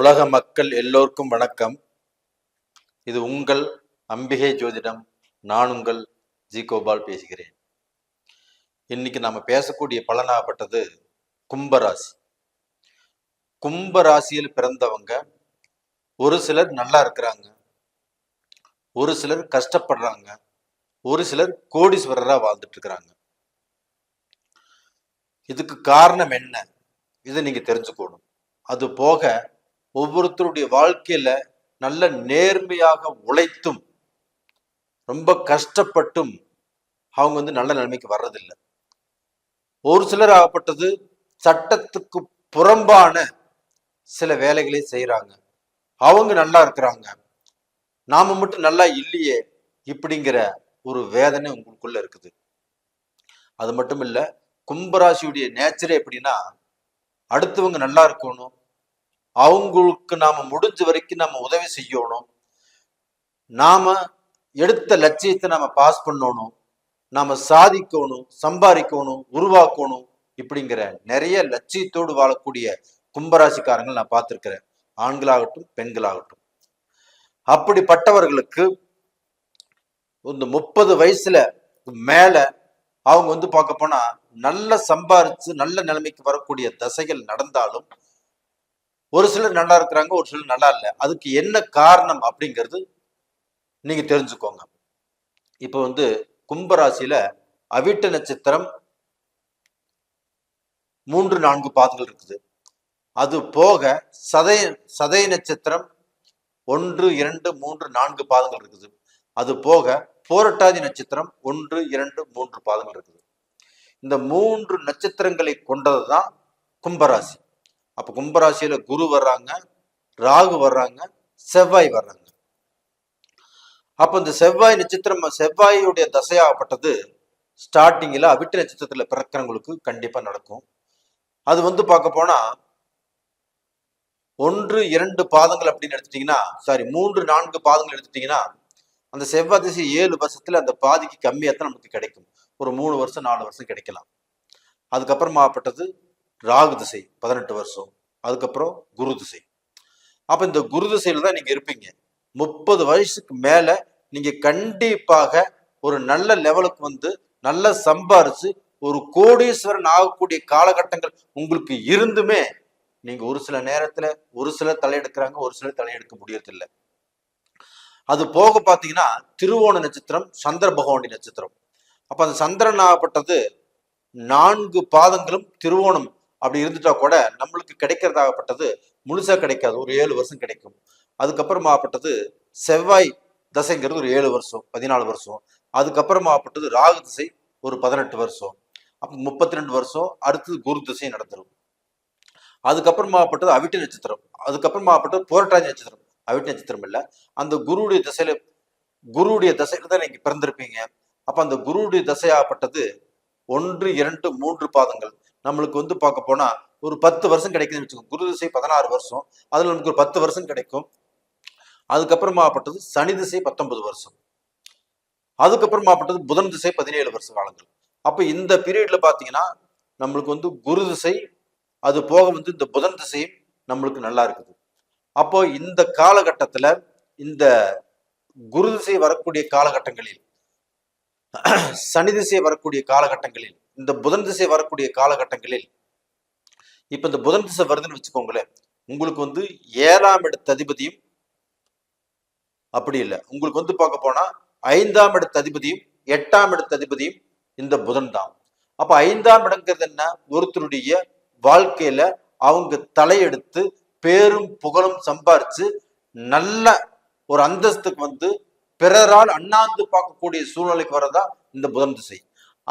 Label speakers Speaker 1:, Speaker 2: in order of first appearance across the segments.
Speaker 1: உலக மக்கள் எல்லோருக்கும் வணக்கம். இது உங்கள் அம்பிகை ஜோதிடம். நான் உங்கள் ஜி கோபால் பேசுகிறேன். இன்னைக்கு நாம பேசக்கூடிய பலனாகப்பட்டது கும்பராசி. கும்பராசியில் பிறந்தவங்க ஒரு சிலர் நல்லா இருக்கிறாங்க. ஒரு சிலர் கஷ்டப்படுறாங்க. ஒரு சிலர் கோடீஸ்வரரா வாழ்ந்துட்டு இருக்கிறாங்க இதுக்கு காரணம் என்ன? இதை நீங்க தெரிஞ்சுக்கணும். அது போக ஒவ்வொருத்தருடைய வாழ்க்கையில நல்ல நேர்மையாக உழைத்தும் ரொம்ப கஷ்டப்பட்டும் அவங்க வந்து நல்ல நிலைமைக்கு வர்றதில்லை. ஒரு சிலர் ஆகப்பட்டது சட்டத்துக்கு புறம்பான சில வேலைகளை செய்கிறாங்க அவங்க நல்லா இருக்கிறாங்க. நாம மட்டும் நல்லா இல்லையே இப்படிங்கிற ஒரு வேதனை உங்களுக்குள்ள இருக்குது. அது மட்டும் இல்லை கும்பராசியுடைய நேச்சரே எப்படின்னா அடுத்தவங்க நல்லா இருக்கணும் அவங்களுக்கு நாம முடிஞ்ச வரைக்கும் நாம உதவி செய்யணும். நாம எடுத்த லட்சியத்தை நாம பாஸ் பண்ணணும். நாம சாதிக்கணும் சம்பாதிக்கணும் உருவாக்கணும் இப்படிங்கிற நிறைய லட்சியத்தோடு வாழக்கூடிய கும்பராசிக்காரங்கள் நான் பார்த்திருக்கிறேன். ஆண்களாகட்டும் பெண்களாகட்டும். அப்படிப்பட்டவர்களுக்கு இந்த முப்பது வயசுல மேல அவங்க வந்து பார்க்க போனா நல்ல சம்பாரிச்சு நல்ல நிலைமைக்கு வரக்கூடிய தசைகள் நடந்தாலும் ஒரு சிலர் நல்லா இருக்கிறாங்க ஒரு சிலர் நல்லா இல்லை. அதுக்கு என்ன காரணம் அப்படிங்கிறது நீங்க தெரிஞ்சுக்கோங்க. இப்போ வந்து கும்பராசியில அவிட்ட நட்சத்திரம் மூன்று நான்கு பாதங்கள் இருக்குது. அது போக சதய சதய நட்சத்திரம் ஒன்று இரண்டு மூன்று நான்கு பாதங்கள் இருக்குது. அது போக போரட்டாதி நட்சத்திரம் ஒன்று இரண்டு மூன்று பாதங்கள் இருக்குது. இந்த மூன்று நட்சத்திரங்களை கொண்டது தான் கும்பராசி. அப்ப கும்பராசியில குரு வர்றாங்க ராகு வர்றாங்க செவ்வாய் வர்றாங்க. அப்ப இந்த செவ்வாய் நட்சத்திரம் செவ்வாயுடைய தசையாகப்பட்டது ஸ்டார்டிங்ல அவிட்டு நட்சத்திரத்துல பிறக்கிறவங்களுக்கு கண்டிப்பா நடக்கும். அது வந்து பார்க்க போனா ஒன்று இரண்டு பாதங்கள் அப்படின்னு எடுத்துட்டீங்கன்னா சாரி மூன்று நான்கு பாதங்கள் எடுத்துட்டீங்கன்னா அந்த செவ்வாய் திசை ஏழு வருஷத்துல அந்த பாதிக்கு கம்மியாக தான் நமக்கு கிடைக்கும். ஒரு மூணு வருஷம் நாலு வருஷம் கிடைக்கலாம். அதுக்கப்புறமாப்பட்டது ராகு திசை பதினெட்டு வருஷம். அதுக்கப்புறம் குரு திசை. அப்போ இந்த குரு திசையில் தான் நீங்கள் இருப்பீங்க. முப்பது வயசுக்கு மேலே நீங்கள் கண்டிப்பாக ஒரு நல்ல லெவலுக்கு வந்து நல்லா சம்பாரிச்சு ஒரு கோடீஸ்வரன் ஆகக்கூடிய காலகட்டங்கள் உங்களுக்கு இருந்துமே நீங்க ஒரு சில நேரத்துல ஒரு சிலர் தலையெடுக்கிறாங்க ஒரு சிலர் தலையெடுக்க முடியறதில்லை. அது போக பாத்தீங்கன்னா திருவோண நட்சத்திரம் சந்திர பகவானி நட்சத்திரம். அப்ப அந்த சந்திரன் ஆகப்பட்டது நான்கு பாதங்களும் திருவோணம் அப்படி இருந்துட்டா கூட நம்மளுக்கு கிடைக்கிறதாகப்பட்டது முழுசா கிடைக்காது. ஒரு ஏழு வருஷம் கிடைக்கும். அதுக்கப்புறமாகப்பட்டது செவ்வாய் தசைங்கிறது ஒரு ஏழு வருஷம் பதினாலு வருஷம். அதுக்கப்புறமாகப்பட்டது ராகு திசை ஒரு பதினெட்டு வருஷம். அப்ப முப்பத்தி ரெண்டு வருஷம் அடுத்தது குரு திசை நடந்துரும். அதுக்கப்புறமாகப்பட்டது அவிட்ட நட்சத்திரம். அதுக்கப்புறமாகப்பட்டது புரட்டாதி நட்சத்திரம். அவிட்ட நட்சத்திரம் இல்லை. அந்த குருவுடைய திசையில குருவுடைய திசையில தான் நீங்க பிறந்திருப்பீங்க. அப்ப அந்த குருவுடைய திசையாகப்பட்டது ஒன்று இரண்டு மூன்று பாதங்கள். நம்மளுக்கு வந்து பார்க்க போனா ஒரு பத்து வருஷம் கிடைக்குதுன்னு வச்சுக்கோங்க குரு திசை பதினாறு வருஷம் அதுல நமக்கு ஒரு பத்து வருஷம் கிடைக்கும். அதுக்கப்புறமாப்பட்டது சனி திசை பத்தொன்பது வருஷம். அதுக்கப்புறமாப்பட்டது புதன் திசை பதினேழு வருஷ காலங்கள். அப்ப இந்த பீரியட்ல பாத்தீங்கன்னா நம்மளுக்கு வந்து குரு திசை அது போக வந்து இந்த புதன் திசையும் நம்மளுக்கு நல்லா இருக்குது. அப்போ இந்த காலகட்டத்துல இந்த குரு திசை வரக்கூடிய காலகட்டங்களில் சனி திசை வரக்கூடிய காலகட்டங்களில் இந்த புதன் திசை வரக்கூடிய காலகட்டங்களில் இப்ப இந்த புதன் திசை வருதுன்னு வச்சுக்கோங்களேன் உங்களுக்கு வந்து ஏழாம் இடத்த அதிபதியும் அப்படி இல்லை. உங்களுக்கு வந்து பார்க்க போனா ஐந்தாம் இடத்த அதிபதியும் எட்டாம் இடத்த அதிபதியும் இந்த புதன் தான். அப்ப ஐந்தாம் இடங்கிறது என்ன? ஒருத்தருடைய வாழ்க்கையில அவங்க தலையெடுத்து பேரும் புகழும் சம்பாரிச்சு நல்ல ஒரு அந்தஸ்துக்கு வந்து பிறரால் அண்ணாந்து பார்க்கக்கூடிய சூழ்நிலைக்கு வரதா இந்த புதன் திசை.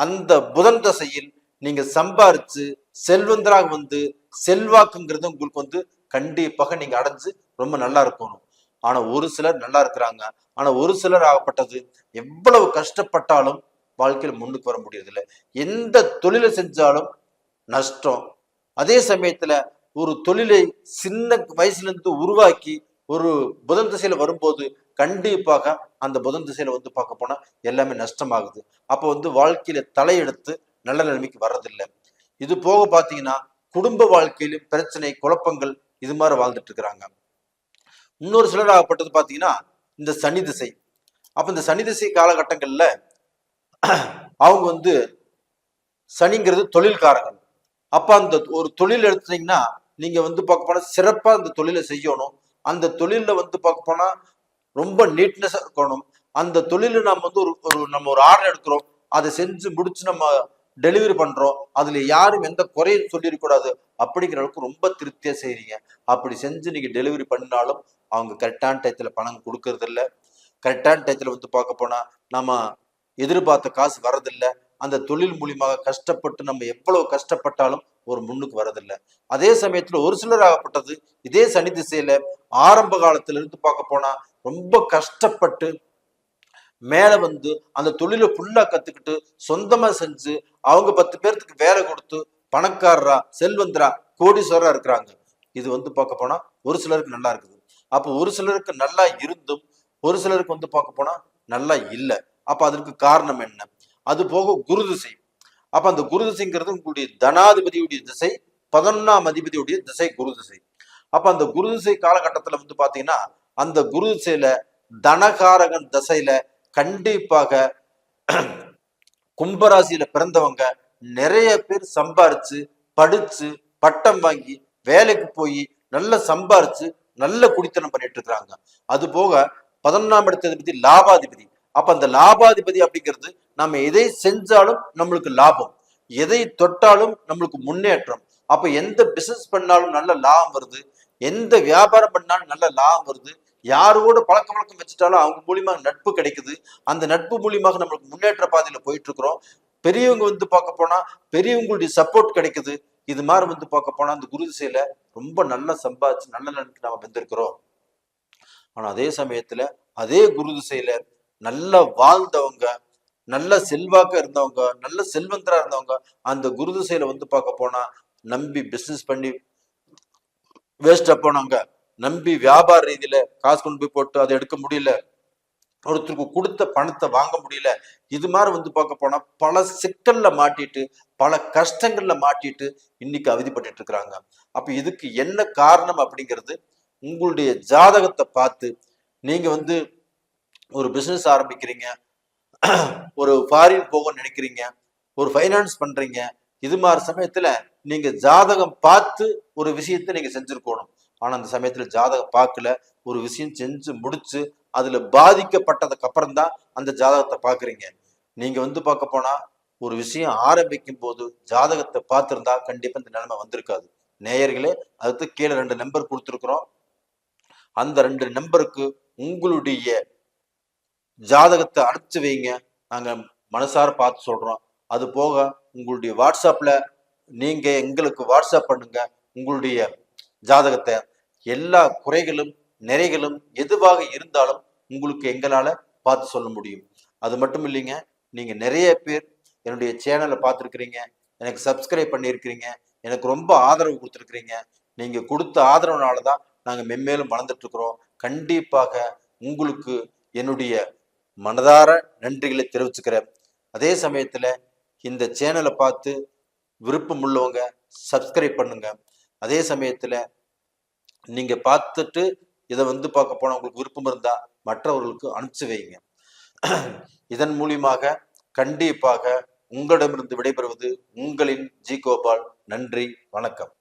Speaker 1: அந்த புதன் தசையில் நீங்க சம்பாரிச்சு செல்வந்தராக வந்து செல்வாக்குங்கிறது உங்களுக்கு வந்து கண்டிப்பாக நீங்க அடைஞ்சு ரொம்ப நல்லா இருக்கணும். ஆனா ஒரு சிலர் நல்லா இருக்கிறாங்க. ஆனா ஒரு சிலர் ஆகப்பட்டது எவ்வளவு கஷ்டப்பட்டாலும் வாழ்க்கையில் முன்னுக்கு வர முடியறதில்லை. எந்த தொழிலை செஞ்சாலும் நஷ்டம். அதே சமயத்துல ஒரு தொழிலை சின்ன வயசுல இருந்து உருவாக்கி ஒரு புதன் திசையில வரும்போது கண்டிப்பாக அந்த புதன் திசையில வந்து பார்க்க போனா எல்லாமே நஷ்டமாகுது. அப்போ வந்து வாழ்க்கையில தலையெடுத்து நல்ல நிலைமைக்கு வர்றதில்லை. இது போக பார்த்தீங்கன்னா குடும்ப வாழ்க்கையிலும் பிரச்சனை குழப்பங்கள் இது மாதிரி வாழ்ந்துட்டு இருக்கிறாங்க. இன்னொரு சிலர் ஆகப்பட்டது பார்த்தீங்கன்னா இந்த சனி திசை. அப்ப இந்த சனி திசை காலகட்டங்கள்ல அவங்க வந்து சனிங்கிறது தொழில்காரர்கள். அப்ப அந்த ஒரு தொழில் எடுத்தீங்கன்னா நீங்க வந்து பார்க்க போனா சிறப்பா அந்த தொழிலை செய்யணும். அந்த தொழிலில் வந்து பார்க்க போனா ரொம்ப நீட்னஸா இருக்கணும். அந்த தொழில நம்ம வந்து ஒரு ஒரு நம்ம ஒரு ஆர்டர் எடுக்கிறோம். அதை செஞ்சு முடிச்சு நம்ம டெலிவரி பண்றோம். அதுல யாரும் எந்த குறையும் சொல்லிடக்கூடாது அப்படிங்கிற அளவுக்கு ரொம்ப திருப்தியா செய்றீங்க. அப்படி செஞ்சு நீங்க டெலிவரி பண்ணாலும் அவங்க கரெக்டான டயத்துல பணம் கொடுக்கறது இல்ல. கரெக்டான டயத்துல வந்து பார்க்க போனா நம்ம எதிர்பார்த்த காசு வரதில்ல அந்த தொழில் மூலியமாக கஷ்டப்பட்டு நம்ம எவ்வளவு கஷ்டப்பட்டாலும் ஒரு முன்னுக்கு வரதில்லை அதே சமயத்துல ஒரு சிலர் ஆகப்பட்டது. இதே சனி திசையில ஆரம்ப காலத்துல இருந்து பார்க்க போனா ரொம்ப கஷ்டப்பட்டு மேல வந்து அந்த தொழிலை ஃபுல்லா கத்துக்கிட்டு சொந்தமா செஞ்சு அவங்க பத்து பேர்த்துக்கு வேலை கொடுத்து பணக்காரரா செல்வந்தரா கோடீஸ்வரா இருக்கிறாங்க. இது வந்து பார்க்க போனா ஒரு சிலருக்கு நல்லா இருக்குது. அப்போ ஒரு சிலருக்கு நல்லா இருந்தும் ஒரு சிலருக்கு வந்து பார்க்க போனால் நல்லா இல்லை. அப்போ அதற்கு காரணம் என்ன? அது போக குரு திசை. அப்ப அந்த குரு திசைங்கிறது உங்களுடைய தனாதிபதியுடைய திசை பதினொன்னாம் அதிபதியுடைய திசை குரு திசை. அப்போ அந்த குரு திசை காலகட்டத்துல வந்து பார்த்தீங்கன்னா அந்த குரு திசையில தனகாரகன் தசையில கண்டிப்பாக கும்பராசியில பிறந்தவங்க நிறைய பேர் சம்பாரிச்சு படிச்சு பட்டம் வாங்கி வேலைக்கு போய் நல்ல சம்பாரிச்சு நல்ல குடித்தனம் பண்ணிட்டு இருக்கிறாங்க. அது போக பதினொன்றாம் இடத்ததிபதி லாபாதிபதி. அப்ப அந்த லாபாதிபதி அப்படிங்கிறது நம்ம எதை செஞ்சாலும் நம்மளுக்கு லாபம். எதை தொட்டாலும் நம்மளுக்கு முன்னேற்றம். அப்ப எந்த பிசினஸ் பண்ணாலும் நல்ல லாபம் வருது. எந்த வியாபாரம் பண்ணாலும் நல்ல லாபம் வருது. யாரோட கூட பழக்க வழக்கம் வச்சுட்டாலும் அவங்க மூலியமாக நட்பு கிடைக்குது. அந்த நட்பு மூலியமாக நம்மளுக்கு முன்னேற்ற பாதையில் போயிட்டு இருக்கிறோம் பெரியவங்க வந்து பார்க்க போனா பெரியவங்களுடைய சப்போர்ட் கிடைக்குது. இது மாதிரி வந்து பார்க்க போனா அந்த குரு திசையில ரொம்ப நல்லா சம்பாதிச்சு நல்ல நட்பு நம்ம வந்திருக்கிறோம். ஆனா அதே சமயத்துல அதே குரு திசையில நல்லா வாழ்ந்தவங்க நல்ல செல்வாக்க இருந்தவங்க நல்ல செல்வந்தரா இருந்தவங்க அந்த குரு திசையில வந்து பார்க்க போனா நம்பி பிசினஸ் பண்ணி வேஸ்டா போனவங்க நம்பி வியாபார ரீதியில காசு கொண்டு போய் போட்டு அதை எடுக்க முடியல. ஒருத்தருக்கு கொடுத்த பணத்தை வாங்க முடியல. இது மாதிரி வந்து பார்க்க போனா பல சிக்கல்ல மாட்டிட்டு பல கஷ்டங்கள்ல மாட்டிட்டு இன்னைக்கு அவதிப்பட்டு இருக்கிறாங்க. அப்ப இதுக்கு என்ன காரணம் அப்படிங்கிறது உங்களுடைய ஜாதகத்தை பார்த்து நீங்க வந்து ஒரு பிசினஸ் ஆரம்பிக்கிறீங்க. ஒரு ஃபாரின் போக நினைக்கிறீங்க. ஒரு ஃபைனான்ஸ் பண்றீங்க. இது மாதிரி சமயத்துல நீங்க ஜாதகம் பார்த்து ஒரு விஷயத்தை நீங்க செஞ்சிருக்கணும். ஆனால் அந்த சமயத்தில் ஜாதகம் பார்க்கல. ஒரு விஷயம் செஞ்சு முடிச்சு அதில் பாதிக்கப்பட்டதுக்கு அப்புறம் தான் அந்த ஜாதகத்தை பார்க்குறீங்க. நீங்கள் வந்து பார்க்க போனால் ஒரு விஷயம் ஆரம்பிக்கும் போது ஜாதகத்தை பார்த்துருந்தா கண்டிப்பாக இந்த நிலைமை வந்திருக்காது. நேயர்களே அதுக்கு கீழே ரெண்டு நம்பர் கொடுத்துருக்குறோம். அந்த ரெண்டு நம்பருக்கு உங்களுடைய ஜாதகத்தை அனுப்பிச்சு வைங்க. நாங்கள் மனசார பார்த்து சொல்கிறோம் அது போக உங்களுடைய வாட்ஸ்அப்பில் நீங்கள் எங்களுக்கு வாட்ஸ்அப் பண்ணுங்க. உங்களுடைய ஜாதகத்தை எல்லா குறைகளும் நிறைகளும் எதுவாக இருந்தாலும் உங்களுக்கு எங்களால் பார்த்து சொல்ல முடியும். அது மட்டும் இல்லைங்க நீங்கள் நிறைய பேர் என்னுடைய சேனலை பார்த்துருக்குறீங்க எனக்கு சப்ஸ்கிரைப் பண்ணியிருக்கிறீங்க எனக்கு ரொம்ப ஆதரவு கொடுத்துருக்குறீங்க நீங்கள் கொடுத்த ஆதரவுனால தான் நாங்கள் மென்மேலும் வளர்ந்துட்டு இருக்கிறோம் கண்டிப்பாக உங்களுக்கு என்னுடைய மனதார நன்றிகளை தெரிவிச்சுக்கிறேன். அதே சமயத்தில் இந்த சேனலை பார்த்து விருப்பம் உள்ளவங்க சப்ஸ்கிரைப் பண்ணுங்கள் அதே சமயத்தில் நீங்கள் பார்த்துட்டு இதை வந்து பார்க்க போனால் உங்களுக்கு விருப்பம் இருந்தால் மற்றவர்களுக்கு அனுப்பிச்சு வைங்க. இதன் மூலியமாக கண்டிப்பாக உங்களிடமிருந்து விடைபெறுவது உங்களின் ஜி கோபால். நன்றி வணக்கம்.